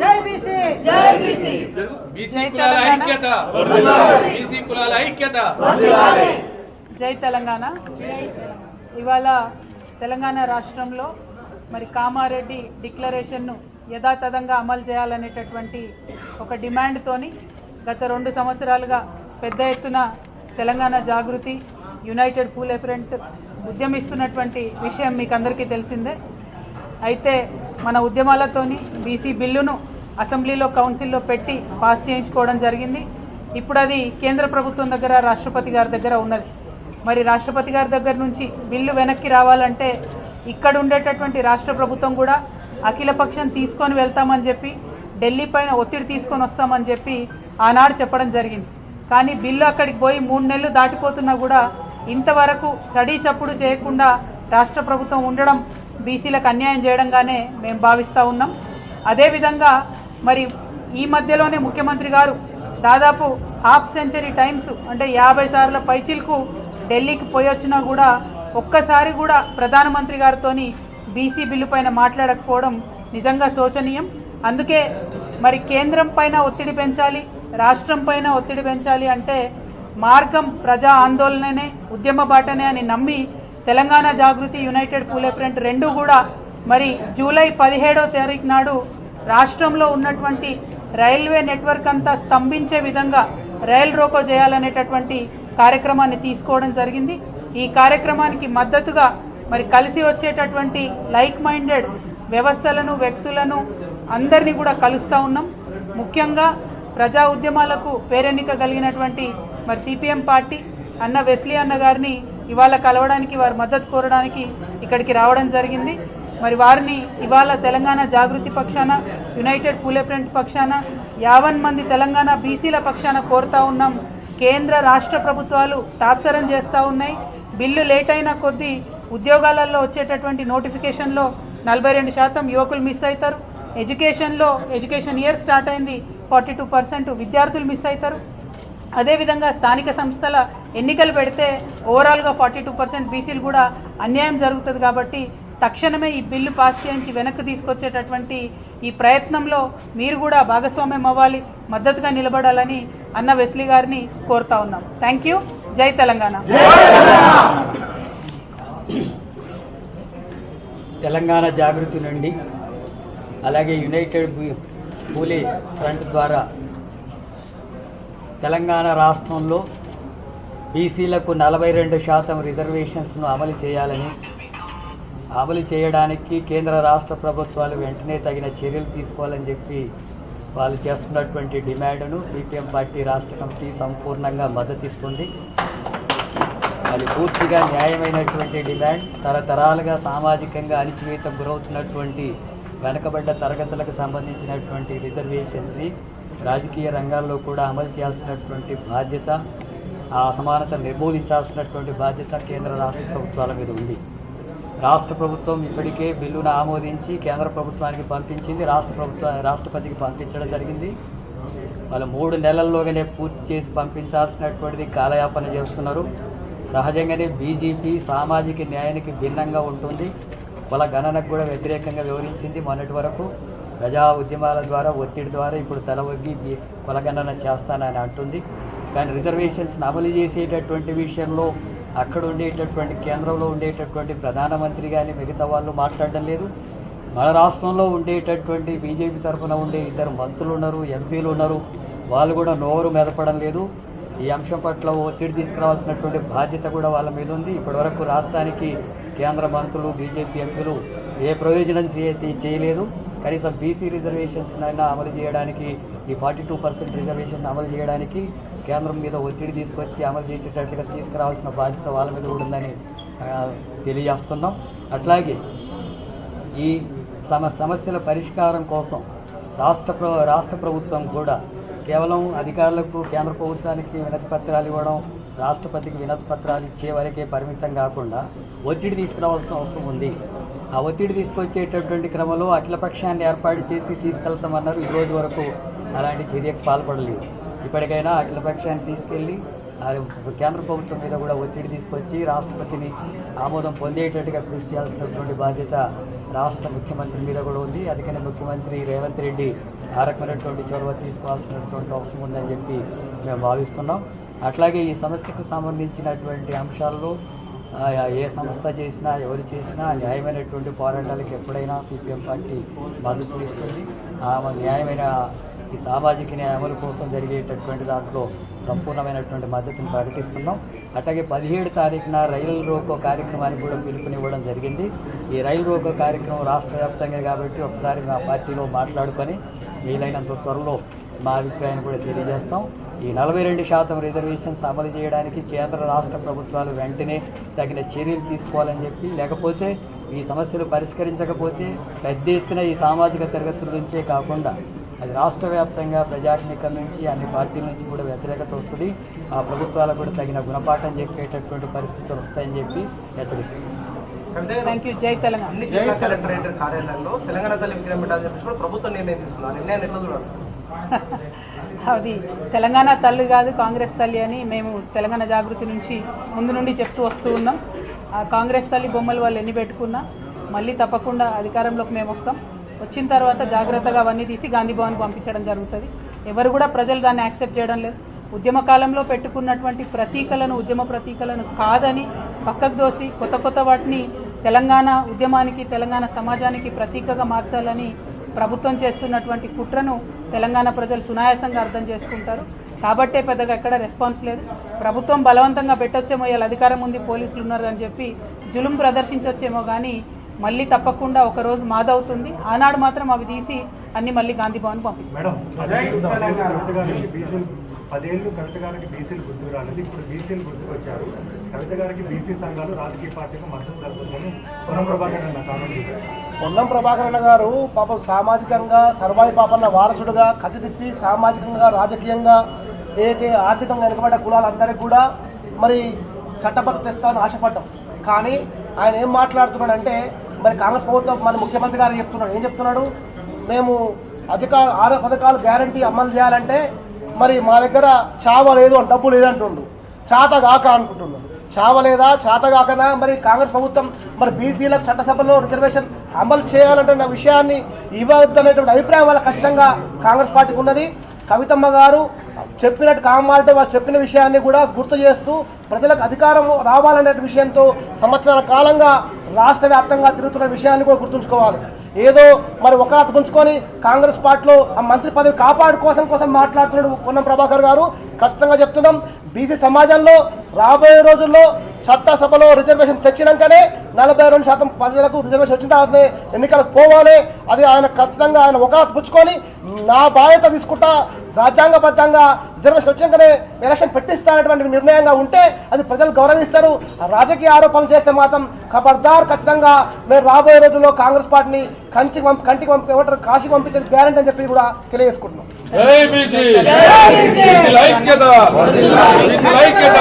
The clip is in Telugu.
జై బీసీ. జై బీసీ. బీసీ కులాల ఐక్యత. బీసీ కులాల ఐక్యత. జై తెలంగాణ. ఇవాళ తెలంగాణ రాష్ట్రంలో మరి కామారెడ్డి డిక్లరేషన్ను యథాతథంగా అమలు చేయాలనేటటువంటి ఒక డిమాండ్తోని గత రెండు సంవత్సరాలుగా పెద్ద ఎత్తున తెలంగాణ జాగృతి యునైటెడ్ పూల్ ఫ్రంట్ ఉద్యమిస్తున్నటువంటి విషయం మీకు అందరికీ తెలిసిందే. అయితే మన ఉద్యమాలతోని బీసీ బిల్లును అసెంబ్లీలో కౌన్సిల్లో పెట్టి పాస్ చేయించుకోవడం జరిగింది. ఇప్పుడు అది కేంద్ర ప్రభుత్వం దగ్గర రాష్ట్రపతి గారి దగ్గర ఉన్నది. మరి రాష్ట్రపతి గారి దగ్గర నుంచి బిల్లు వెనక్కి రావాలంటే ఇక్కడ ఉండేటటువంటి రాష్ట్ర ప్రభుత్వం కూడా అఖిలపక్షం తీసుకొని వెళ్తామని చెప్పి ఢిల్లీ పైన ఒత్తిడి తీసుకొని వస్తామని చెప్పి ఆనాడు చెప్పడం జరిగింది. కానీ బిల్లు అక్కడికి పోయి మూడు నెలలు దాటిపోతున్నా కూడా ఇంతవరకు చడీ చప్పుడు చేయకుండా రాష్ట్ర ప్రభుత్వం ఉండడం బీసీలకు అన్యాయం చేయడంగానే మేము భావిస్తూ ఉన్నాం. అదేవిధంగా మరి ఈ మధ్యలోనే ముఖ్యమంత్రి గారు దాదాపు హాఫ్ సెంచరీ టైమ్స్ అంటే యాభై సార్ల పైచిల్కు ఢిల్లీకి పోయొచ్చినా కూడా ఒక్కసారి కూడా ప్రధానమంత్రి గారితోని బీసీ బిల్లు పైన మాట్లాడకపోవడం నిజంగా శోచనీయం. అందుకే మరి కేంద్రం పైన ఒత్తిడి పెంచాలి రాష్ట్రం పైన ఒత్తిడి పెంచాలి అంటే మార్గం ప్రజా ఆందోళననే ఉద్యమ బాటనే అని నమ్మి తెలంగాణ జాగృతి యునైటెడ్ పూలే ప్రింట్ రెండు కూడా మరి జూలై పదిహేడో తారీఖు నాడు రాష్ట్రంలో ఉన్నటువంటి రైల్వే నెట్వర్క్ అంతా స్తంభించే విధంగా రైల్ రోకో చేయాలనేటటువంటి కార్యక్రమాన్ని తీసుకోవడం జరిగింది. ఈ కార్యక్రమానికి మద్దతుగా మరి కలిసి వచ్చేటటువంటి లైక్ మైండెడ్ వ్యవస్థలను వ్యక్తులను అందరినీ కూడా కలుస్తూ ఉన్నాం. ముఖ్యంగా ప్రజా ఉద్యమాలకు పేరెన్నిక కలిగినటువంటి మరి సిపిఎం పార్టీ అన్న వెస్లీ అన్న గారిని ఇవాళ కలవడానికి వారి మద్దతు కోరడానికి ఇక్కడికి రావడం జరిగింది. మరి వారిని ఇవాళ తెలంగాణ జాగృతి పక్షాన యునైటెడ్ పూలే ఫ్రంట్ పక్షాన యావన్ మంది తెలంగాణ బీసీల పక్షాన కోరుతా ఉన్నాం. కేంద్ర రాష్ట్ర ప్రభుత్వాలు తాత్సరం చేస్తూ ఉన్నాయి. బిల్లు లేట్ అయిన కొద్దీ ఉద్యోగాలలో వచ్చేటటువంటి నోటిఫికేషన్లో నలభై రెండు శాతం యువకులు మిస్ అవుతారు. ఎడ్యుకేషన్లో ఎడ్యుకేషన్ ఇయర్ స్టార్ట్ అయింది. ఫార్టీ టూ పర్సెంట్ విద్యార్థులు మిస్ అవుతారు. అదేవిధంగా స్థానిక సంస్థల ఎన్నికలు పెడితే ఓవరాల్గా ఫార్టీ టూ పర్సెంట్ బీసీలు కూడా అన్యాయం జరుగుతుంది కాబట్టి తక్షణమే ఈ బిల్లు పాస్ చేయించి వెనక్కి తీసుకొచ్చేటటువంటి ఈ ప్రయత్నంలో మీరు కూడా భాగస్వామ్యం అవ్వాలి మద్దతుగా నిలబడాలని అన్న వెస్లీ గారిని కోరుతా ఉన్నాం. థ్యాంక్ యూ జై తెలంగాణ. తెలంగాణ. జాగృతి నుండి అలాగే యునైటెడ్ బు- పూలే ఫ్రంట్ ద్వారా తెలంగాణ రాష్ట్రంలో బీసీలకు నలభై రెండు శాతం రిజర్వేషన్స్ను అమలు చేయాలని అమలు చేయడానికి కేంద్ర రాష్ట్ర ప్రభుత్వాలు వెంటనే తగిన చర్యలు తీసుకోవాలని చెప్పి వాళ్ళు చేస్తున్నటువంటి డిమాండ్ను సిపిఎం పార్టీ రాష్ట్ర కమిటీ సంపూర్ణంగా మద్దతిస్తుంది అది పూర్తిగా న్యాయమైనటువంటి డిమాండ్. తరతరాలుగా సామాజికంగా అణిచివేత గురవుతున్నటువంటి వెనకబడ్డ తరగతులకు సంబంధించినటువంటి రిజర్వేషన్స్ని రాజకీయ రంగాల్లో కూడా అమలు చేయాల్సినటువంటి బాధ్యత ఆ అసమానత నిర్మూలించాల్సినటువంటి బాధ్యత కేంద్ర రాష్ట్ర ప్రభుత్వాల మీద ఉంది. రాష్ట్ర ప్రభుత్వం ఇప్పటికే బిల్లును ఆమోదించి కేంద్ర ప్రభుత్వానికి పంపించింది రాష్ట్ర ప్రభుత్వ రాష్ట్రపతికి పంపించడం జరిగింది. వాళ్ళు మూడు నెలల్లోగానే పూర్తి చేసి పంపించాల్సినటువంటిది కాలయాపన చేస్తున్నారు. సహజంగానే బీజేపీ సామాజిక న్యాయానికి భిన్నంగా ఉంటుంది. కుల గణనకు కూడా వ్యతిరేకంగా వివరించింది మొన్నటి వరకు. ప్రజా ఉద్యమాల ద్వారా ఒత్తిడి ద్వారా ఇప్పుడు తల ఒగ్గి కొలగణన చేస్తానని అంటుంది. కానీ రిజర్వేషన్స్ అమలు చేసేటటువంటి విషయంలో అక్కడ ఉండేటటువంటి కేంద్రంలో ఉండేటటువంటి ప్రధానమంత్రి కానీ మిగతా వాళ్ళు మాట్లాడడం లేదు. మన రాష్ట్రంలో ఉండేటటువంటి బీజేపీ తరఫున ఉండే ఇద్దరు మంత్రులు ఉన్నారు ఎంపీలు ఉన్నారు. వాళ్ళు కూడా నోరు మెదపడం లేదు. ఈ అంశం పట్ల ఒత్తిడి తీసుకురావాల్సినటువంటి బాధ్యత కూడా వాళ్ళ మీద ఉంది. ఇప్పటివరకు రాష్ట్రానికి కేంద్ర మంత్రులు బీజేపీ ఎంపీలు ఏ ప్రయోజనం చేయలేదు. కనీసం బీసీ రిజర్వేషన్స్ అయినా అమలు చేయడానికి ఈ ఫార్టీ టూ పర్సెంట్ రిజర్వేషన్ అమలు చేయడానికి కేంద్రం మీద ఒత్తిడి తీసుకొచ్చి అమలు చేసేటట్లుగా తీసుకురావాల్సిన బాధ్యత వాళ్ళ మీద కూడా ఉందని తెలియజేస్తున్నాం. అట్లాగే ఈ సమ సమస్యల పరిష్కారం కోసం రాష్ట్ర ప్ర రాష్ట్ర ప్రభుత్వం కూడా కేవలం అధికారులకు కేంద్ర ప్రభుత్వానికి వినతి పత్రాలు ఇవ్వడం రాష్ట్రపతికి వినతి పత్రాలు ఇచ్చే వరకే పరిమితం కాకుండా ఒత్తిడి తీసుకురావాల్సిన అవసరం ఉంది. ఆ ఒత్తిడి తీసుకొచ్చేటటువంటి క్రమంలో అఖిలపక్షాన్ని ఏర్పాటు చేసి తీసుకెళ్తామన్నారు. ఈ రోజు వరకు అలాంటి చర్యకు పాల్పడలేదు. ఇప్పటికైనా అఖిలపక్షాన్ని తీసుకెళ్ళి కేంద్ర ప్రభుత్వం మీద కూడా ఒత్తిడి తీసుకొచ్చి రాష్ట్రపతిని ఆమోదం పొందేటట్టుగా కృషి చేయాల్సినటువంటి బాధ్యత రాష్ట్ర ముఖ్యమంత్రి మీద కూడా ఉంది. అందుకనే ముఖ్యమంత్రి రేవంత్ రెడ్డి ఆ రకమైనటువంటి చొరవ తీసుకోవాల్సినటువంటి అవసరం ఉందని చెప్పి మేము భావిస్తున్నాం. అట్లాగే ఈ సమస్యకు సంబంధించినటువంటి అంశాల్లో ఏ సంస్థ చేసినా ఎవరు చేసినా న్యాయమైనటువంటి పోరాటాలకు ఎప్పుడైనా సిపిఎం పార్టీ మద్దతు ఇస్తుంది. ఆమె న్యాయమైన ఈ సామాజిక న్యాయ అమలు కోసం జరిగేటటువంటి దాంట్లో సంపూర్ణమైనటువంటి మద్దతును ప్రకటిస్తున్నాం. అట్లాగే పదిహేడు తారీఖున రైలు రోకో కార్యక్రమానికి కూడా పిలుపునివ్వడం జరిగింది. ఈ రైలు రోకో కార్యక్రమం రాష్ట్ర వ్యాప్తంగా కాబట్టి ఒకసారి మా పార్టీలో మాట్లాడుకొని వీలైనంత త్వరలో మా అభిప్రాయాన్ని కూడా తెలియజేస్తాం. ఈ నలభై రెండు శాతం రిజర్వేషన్స్ అమలు చేయడానికి కేంద్ర రాష్ట్ర ప్రభుత్వాలు వెంటనే తగిన చర్యలు తీసుకోవాలని చెప్పి లేకపోతే ఈ సమస్యలు పరిష్కరించకపోతే పెద్ద ఎత్తున ఈ సామాజిక తరగతుల నుంచే కాకుండా అది రాష్ట్ర వ్యాప్తంగా ప్రజాస్నికం నుంచి అన్ని పార్టీల నుంచి కూడా వ్యతిరేకత వస్తుంది. ఆ ప్రభుత్వాలకు కూడా తగిన గుణపాఠం చెప్పేటటువంటి పరిస్థితులు వస్తాయని చెప్పి హెచ్చరిస్తుంది థ్యాంక్ యూ. జై తెలంగాణ. కలెక్టరేట్ తల్లి విగ్రహం పెట్టాలని చెప్పేసి కూడా ప్రభుత్వం నిర్ణయం తీసుకుంది ఆ నిర్ణయాన్ని ఎట్లా చూడాలి? అది తెలంగాణ తల్లి కాదు కాంగ్రెస్ తల్లి అని మేము తెలంగాణ జాగృతి నుంచి ముందు నుండి చెప్తూ వస్తూ ఉన్నాం. ఆ కాంగ్రెస్ తల్లి బొమ్మలు వాళ్ళు ఎన్ని పెట్టుకున్నా మళ్ళీ తప్పకుండా అధికారంలోకి మేము వస్తాం. వచ్చిన తర్వాత జాగ్రత్తగా అవన్నీ తీసి గాంధీ పంపించడం జరుగుతుంది. ఎవరు కూడా ప్రజలు దాన్ని యాక్సెప్ట్ చేయడం లేదు. ఉద్యమ కాలంలో పెట్టుకున్నటువంటి ప్రతీకలను ఉద్యమ ప్రతీకలను కాదని పక్కకు దోసి కొత్త కొత్త వాటిని తెలంగాణ ఉద్యమానికి తెలంగాణ సమాజానికి ప్రతీకగా మార్చాలని ప్రభుత్వం చేస్తున్నటువంటి కుట్రను తెలంగాణ ప్రజలు సునాయాసంగా అర్థం చేసుకుంటారు. కాబట్టే పెద్దగా ఎక్కడ రెస్పాన్స్ లేదు. ప్రభుత్వం బలవంతంగా పెట్టొచ్చేమో ఇలా అధికారం ఉంది పోలీసులు ఉన్నారు అని చెప్పి జులుం ప్రదర్శించొచ్చేమో కానీ మళ్ళీ తప్పకుండా ఒక రోజు మాదవుతుంది. ఆనాడు మాత్రం అవి తీసి అన్ని మళ్ళీ గాంధీ భవన్ పంపిస్తారు. మేడం పదేళ్ళు కవిత గారికి బీసీలు గుర్తు కవిత గారికి బీసీలు గుర్తుకు రాలేదు. ఇప్పుడు బీసీలు గుర్తుకొచ్చారు కవిత గారికి బీసీ సంఘాలు రాజకీయ పార్టీకి మద్దతు కలుగుతుందని పొన్నం ప్రభాకర్ అన్న కామెంట్ చేశారు. పొన్నం ప్రభాకర్ గారు పాపం సామాజికంగా సర్వాయి పాపన్న వారసుడుగా కత్తి తిప్పి సామాజికంగా రాజకీయంగా ఏదైతే ఆర్థికంగా వెనుకబడ్డ కులాలందరికీ కూడా మరి చట్టపక్క తెస్తామని ఆశపడ్డాం. కానీ ఆయన ఏం మాట్లాడుతున్నాడంటే మరి కాంగ్రెస్ ప్రభుత్వం మన ముఖ్యమంత్రి గారు చెప్తున్నాడు. ఏం చెప్తున్నాడు? మేము అధికార ఆరో పథకాలు గ్యారంటీ అమలు చేయాలంటే మరి మా దగ్గర చావ లేదు అని డబ్బు లేదంటుండు చాత కాక అనుకుంటున్నాడు చావలేదా చాతగాకనా మరి కాంగ్రెస్ ప్రభుత్వం మరి బీసీలకు చట్టసభలో రిజర్వేషన్ అమలు చేయాలంటున్న విషయాన్ని ఇవ్వద్దనేటువంటి అభిప్రాయం వల్ల ఖచ్చితంగా కాంగ్రెస్ పార్టీకి ఉన్నది. కవితమ్మ గారు చెప్పినట్టు కామాలతో వారు చెప్పిన విషయాన్ని కూడా గుర్తు చేస్తూ ప్రజలకు అధికారం రావాలనే విషయంతో సంవత్సరాల కాలంగా రాష్ట్ర వ్యాప్తంగా తిరుగుతున్న విషయాన్ని కూడా గుర్తుంచుకోవాలి. ఏదో మరి ఒక పుంచుకొని కాంగ్రెస్ పార్టీలో ఆ మంత్రి పదవి కాపాడు కోసం కోసం మాట్లాడుతున్నాడు పొన్నం ప్రభాకర్ గారు. ఖచ్చితంగా చెప్తున్నాం. బీసీ సమాజంలో రాబోయే రోజుల్లో చట్టసభలో రిజర్వేషన్ తెచ్చినాకనే నలభై రెండు శాతం ప్రజలకు రిజర్వేషన్ వచ్చిన తర్వాత ఎన్నికలకు పోవాలి. అది ఆయన ఖచ్చితంగా ఆయన ఒక పుచ్చుకొని నా బాధ్యత తీసుకుంటా రాజ్యాంగబద్ధంగా రిజర్వేషన్ వచ్చినాకనే ఎలక్షన్ పెట్టిస్తానటువంటి నిర్ణయంగా ఉంటే అది ప్రజలు గౌరవిస్తారు. రాజకీయ ఆరోపణలు చేస్తే మాత్రం ఖబర్దార్ ఖచ్చితంగా మేము రాబోయే రోజుల్లో కాంగ్రెస్ పార్టీని పంపి కంటికి పంపి ఏమంటారు కాశీకి పంపించేది గ్యారంటీ అని చెప్పి కూడా తెలియజేసుకుంటున్నాం. ఐక్యత.